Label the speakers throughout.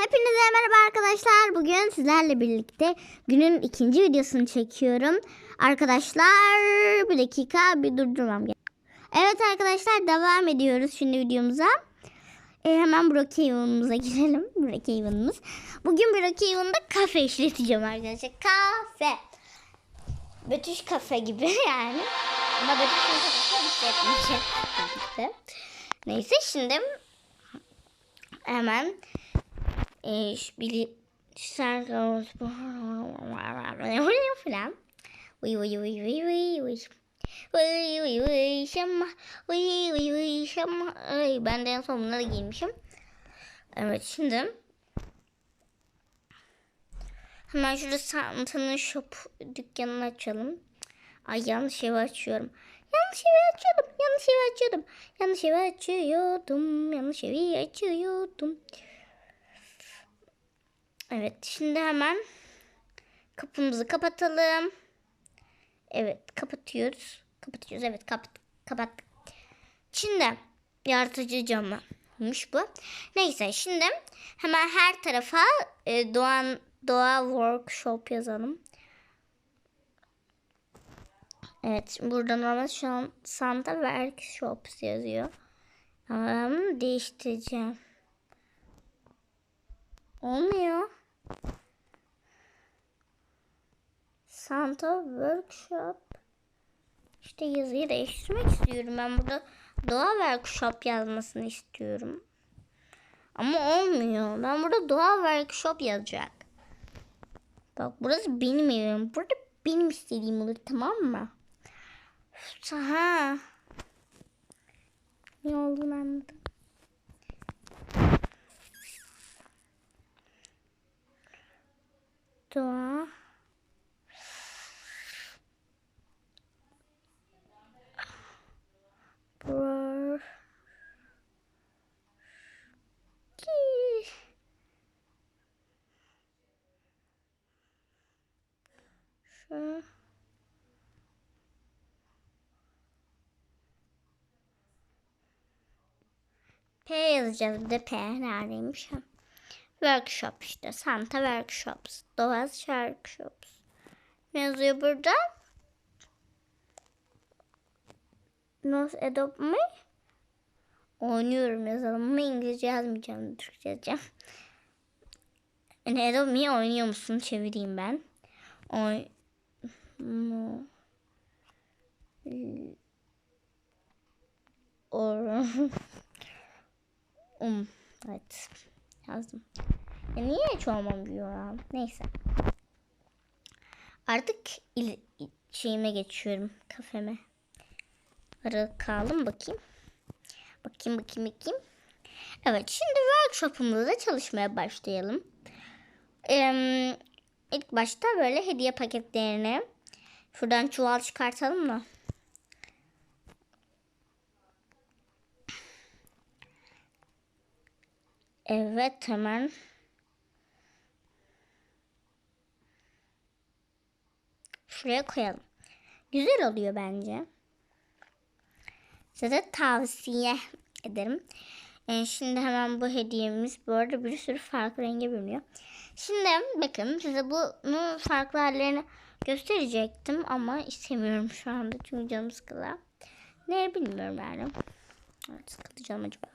Speaker 1: Hepinize merhaba arkadaşlar. Bugün sizlerle birlikte günün ikinci videosunu çekiyorum. Arkadaşlar bir dakika bir durdurmam gerek. Evet arkadaşlar devam ediyoruz şimdi videomuza. Ee, hemen Brookhaven'ımıza girelim. Brookhaven'ımız. Bugün Brookhaven'da kafe işleteceğim arkadaşlar. Kafe. Betüş kafe gibi yani. Ama Betüş'ün kafesini işletmeyeceğim. Neyse şimdi hemen e, şu bili şarkı falan. Uy uy uy uy uy uy. Uy uy uy şama. Uy uy uy şama. Ay, ben de en son bunları giymişim. Evet şimdi hemen şurada Santa'nın shop dükkanını açalım. Ay yanlış evi açıyorum. Yanlış evi açıyordum. Yanlış evi açıyordum. Yanlış evi açıyordum. Yanlış evi açıyordum. Evet şimdi hemen kapımızı kapatalım. Evet kapatıyoruz. Kapatıyoruz evet kapat kapattık. Şimdi yaratıcı camıymış bu. Neyse şimdi hemen her tarafa e, Doğan Doğa Workshop yazalım. Evet burada normal şu an Santa Workshops yazıyor. Ama bunu değiştireceğim. Olmuyor. Santa Workshop. İşte yazıyı değiştirmek istiyorum. Ben burada Doğa Workshop yazmasını istiyorum. Ama olmuyor. Ben burada Doğa Workshop yazacak. Bak burası benim evim. Burada benim istediğim olur tamam mı? Ha. Ne olduğunu anladım. Doğa. Bro. Ki. Şu. P yazacağız bir de P neredeymiş? Workshop işte. Santa Workshops. Doğaz Workshops. Ne yazıyor burada? Nos adopt me? Oynuyorum yazalım ama İngilizce yazmayacağım. Türkçe yazacağım. Yani adopt me oynuyor musun? Çevireyim ben. Oy... No. Or... um. Evet. Yazdım. Ya niye hiç olmam diyor ya. Neyse. Artık il, şeyime geçiyorum. Kafeme. Ara kaldım bakayım. Bakayım bakayım bakayım. Evet şimdi workshop'umuzda çalışmaya başlayalım. Ee, ilk başta böyle hediye paketlerini şuradan çuval çıkartalım mı? Evet hemen. Şuraya koyalım. Güzel oluyor bence. Size tavsiye ederim. Ee, şimdi hemen bu hediyemiz bu arada bir sürü farklı renge bürünüyor. Şimdi bakın size bunu farklı hallerini gösterecektim ama istemiyorum şu anda çünkü canım sıkıldı. Ne bilmiyorum yani. Evet sıkılacağım acaba.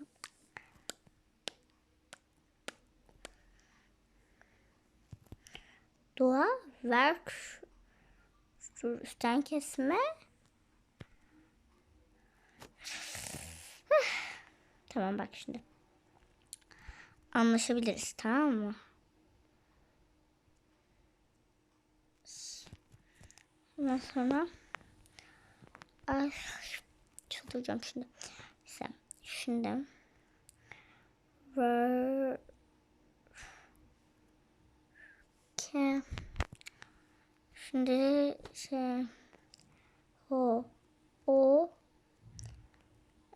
Speaker 1: Work Dur, üstten kesme. tamam bak şimdi. Anlaşabiliriz tamam mı? Ondan sonra Ay çıldıracağım şimdi. Neyse. Şimdi Ver Ke Şimdi şey o o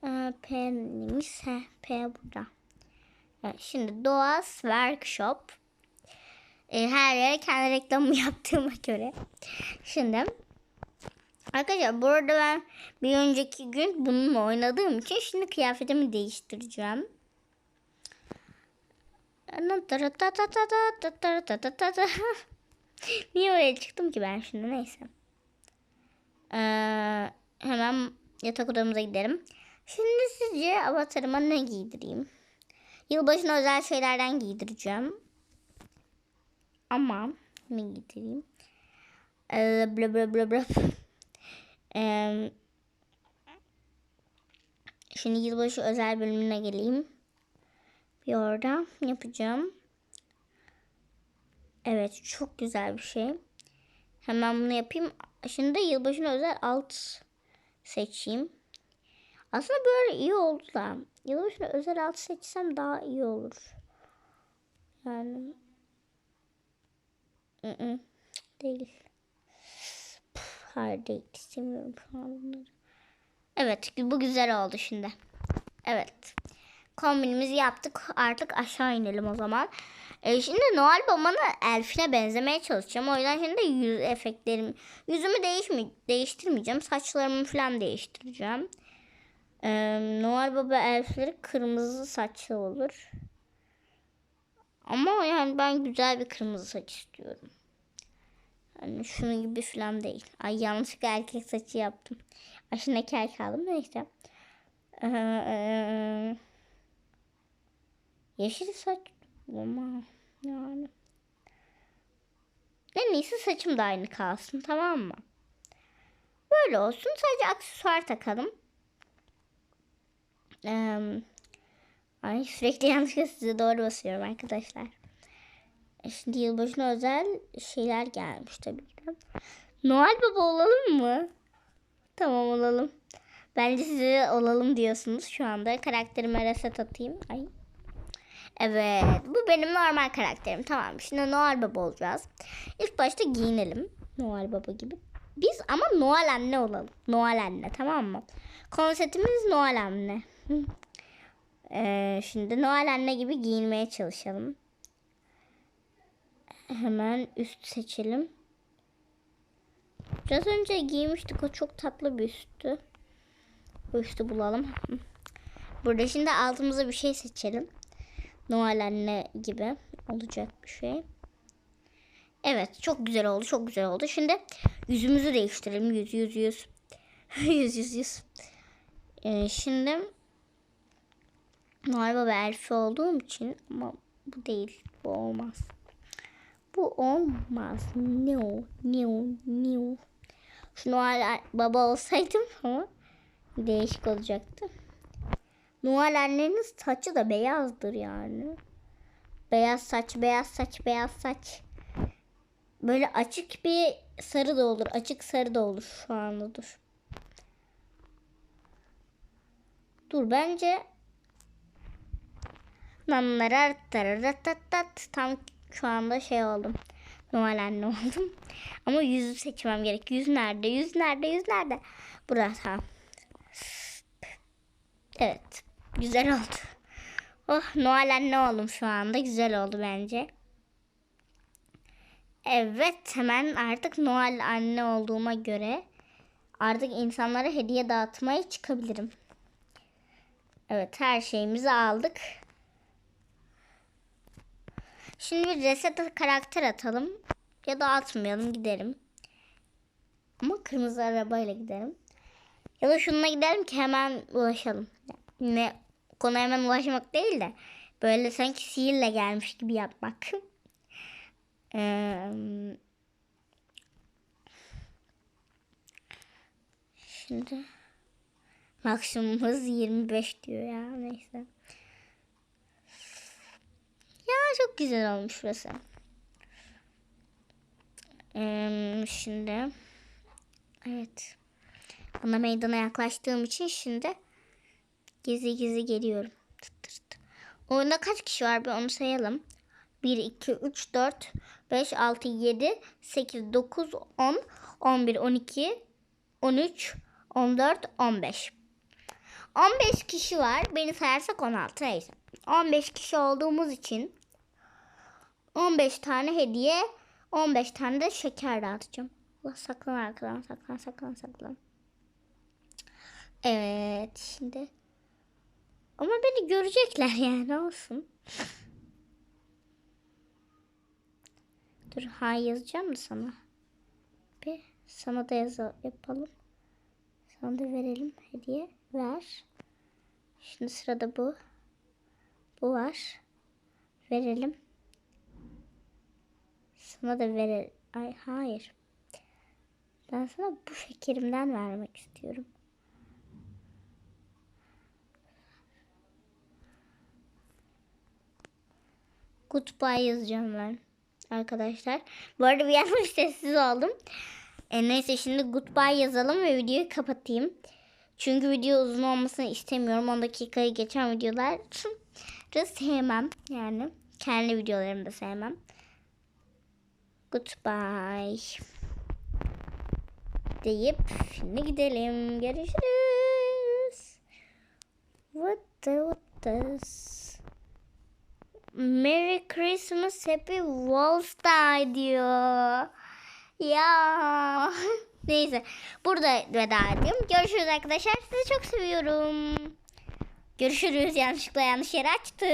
Speaker 1: e, P neymiş? He, P burada. Evet, şimdi Doğas Workshop. E, her yere kendi reklamı yaptığıma göre. Şimdi arkadaşlar bu arada ben bir önceki gün bununla oynadığım için şimdi kıyafetimi değiştireceğim. Niye oraya çıktım ki ben şimdi neyse. Ee, hemen yatak odamıza gidelim. Şimdi sizce avatarıma ne giydireyim? Yılbaşına özel şeylerden giydireceğim. Ama ne giydireyim? Ee, bla bla bla bla. Ee, şimdi yılbaşı özel bölümüne geleyim. Bir orada yapacağım. Evet çok güzel bir şey. Hemen bunu yapayım. Şimdi yılbaşına özel alt seçeyim. Aslında böyle iyi oldu da. Yılbaşına özel alt seçsem daha iyi olur. Yani. ı değil. Püf, hayır değil. İstemiyorum şu an bunları. Evet bu güzel oldu şimdi. Evet. Kombinimizi yaptık. Artık aşağı inelim o zaman. E şimdi Noel Baba'nın elfine benzemeye çalışacağım. O yüzden şimdi yüz efektlerim, yüzümü değişmi, değiştirmeyeceğim. Saçlarımı falan değiştireceğim. E, Noel Baba elfleri kırmızı saçlı olur. Ama yani ben güzel bir kırmızı saç istiyorum. Yani şunun gibi falan değil. Ay yanlışlıkla erkek saçı yaptım. Aşına kel kaldım neyse. Ee, yeşil saç ama yani. En iyisi saçım da aynı kalsın tamam mı? Böyle olsun. Sadece aksesuar takalım. Ee, ay sürekli yanlışlıkla size doğru basıyorum arkadaşlar. E şimdi yılbaşına özel şeyler gelmiş tabii ki. Noel Baba olalım mı? Tamam olalım. Bence size olalım diyorsunuz şu anda. Karakterime reset atayım. Ay. Evet. Bu benim normal karakterim. Tamam. Şimdi Noel Baba olacağız. İlk başta giyinelim. Noel Baba gibi. Biz ama Noel anne olalım. Noel anne tamam mı? Konseptimiz Noel anne. Ee, şimdi Noel anne gibi giyinmeye çalışalım. Hemen üst seçelim. Biraz önce giymiştik. O çok tatlı bir üsttü. Bu üstü bulalım. Burada şimdi altımıza bir şey seçelim. Noel anne gibi olacak bir şey. Evet çok güzel oldu çok güzel oldu. Şimdi yüzümüzü değiştirelim. Yüz yüz yüz. yüz yüz yüz. Ee, şimdi Noel Baba elfi olduğum için ama bu değil. Bu olmaz. Bu olmaz. No. No. No. Şu Noel Baba olsaydım ama değişik olacaktı. Noel annenin saçı da beyazdır yani. Beyaz saç, beyaz saç, beyaz saç. Böyle açık bir sarı da olur. Açık sarı da olur şu anda dur. Dur bence Nanlara tam şu anda şey oldum. Noel anne oldum. Ama yüzü seçmem gerek. Yüz nerede? Yüz nerede? Yüz nerede? Tamam. Evet. Güzel oldu. Oh Noel anne oldum şu anda. Güzel oldu bence. Evet hemen artık Noel anne olduğuma göre artık insanlara hediye dağıtmaya çıkabilirim. Evet her şeyimizi aldık. Şimdi bir reset karakter atalım. Ya da atmayalım gidelim. Ama kırmızı arabayla gidelim. Ya da şununla gidelim ki hemen ulaşalım. Ne konu hemen ulaşmak değil de böyle sanki sihirle gelmiş gibi yapmak. Şimdi maksimum hız 25 diyor ya neyse. Ya çok güzel olmuş burası. Şimdi evet. Buna meydana yaklaştığım için şimdi gizli gizli geliyorum. Tıt. Oyunda kaç kişi var bir onu sayalım. 1, 2, 3, 4, 5, 6, 7, 8, 9, 10, 11, 12, 13, 14, 15. 15 kişi var. Beni sayarsak 16 neyse. 15 kişi olduğumuz için 15 tane hediye 15 tane de şeker dağıtacağım. Allah saklan arkadan saklan saklan saklan. Evet şimdi. Ama beni görecekler yani olsun. Dur ha yazacağım mı sana? Bir sana da yaz yapalım. Sana da verelim hediye. Ver. Şimdi sırada bu. Bu var. Verelim. Sana da verelim. Ay hayır. Ben sana bu şekerimden vermek istiyorum. Goodbye yazacağım ben arkadaşlar. Bu arada bir yanlış sessiz oldum. E, neyse şimdi goodbye yazalım ve videoyu kapatayım. Çünkü video uzun olmasını istemiyorum. 10 dakikayı geçen videolar sevmem. Yani kendi videolarımı da sevmem. Goodbye. Deyip şimdi gidelim. Görüşürüz. What the what does? Merry Christmas Happy Wolf'day diyor. Ya. Neyse. Burada veda edeyim. Görüşürüz arkadaşlar. Sizi çok seviyorum. Görüşürüz. Yanlışlıkla yanlış yere açtım.